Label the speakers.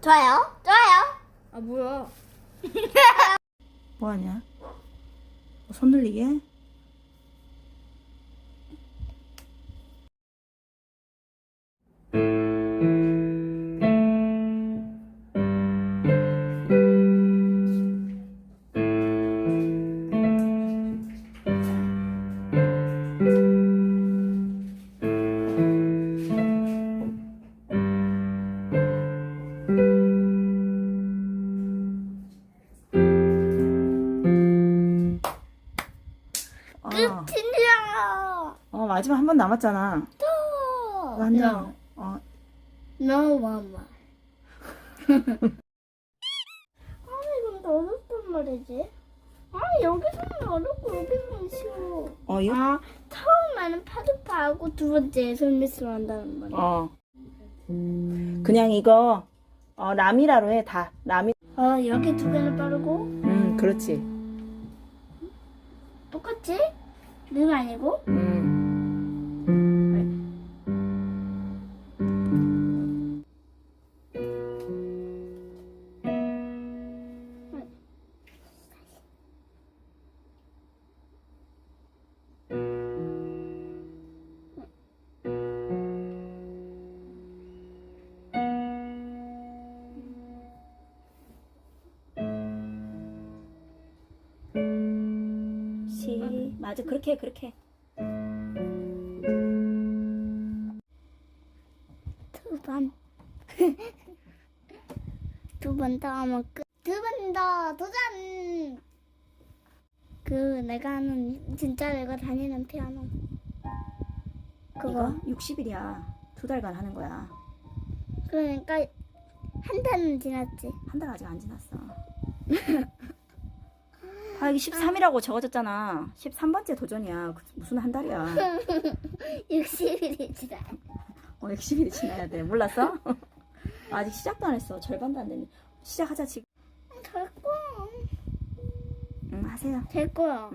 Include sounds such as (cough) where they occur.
Speaker 1: 좋아요. 좋아요.
Speaker 2: 아 뭐야? (laughs)
Speaker 3: 뭐하냐? 손 늘리게? 어,
Speaker 1: 끝이야.
Speaker 3: 어 마지막 한 번 남았잖아.
Speaker 1: 또.
Speaker 3: 완전. 어,
Speaker 1: No, mama. (laughs) 아니 근데 어렵단 말이지. 아 여기서는 어렵고 여기서는 쉬워.
Speaker 3: 어, 이거?
Speaker 1: 아 처음에는 파도파하고 두 번째 솔미스로 한다는 말이야.
Speaker 3: 어. 그냥 이거 어, 라미라로 해 다. 라미.
Speaker 1: 어 여기 두 개는 빠르고
Speaker 3: 음, 그렇지.
Speaker 1: 똑같지? 는 아니고
Speaker 3: 음. 시 맞아 그렇게 해, 그렇게 해.
Speaker 1: 두 번. (laughs) 두 번 더 하면 끝. 두 번 더 도전. 그 내가 하는 진짜 내가 다니는 피아노. 그거.
Speaker 3: 이거 60일이야 두 달간 하는 거야
Speaker 1: 그러니까 한 달은 지났지.
Speaker 3: 한 달 아직 안 지났어 (laughs) 아 여기 13이라고 적어졌잖아 13번째 도전이야 그- 무슨 한 달이야 (laughs)
Speaker 1: 60일이 지나.
Speaker 3: 어 60일이 지나야 돼 몰랐어? (laughs) 아직 시작도 안 했어 절반도 안 됐네 시작하자 지금
Speaker 1: 될 거야.
Speaker 3: 응 하세요
Speaker 1: 될 거야.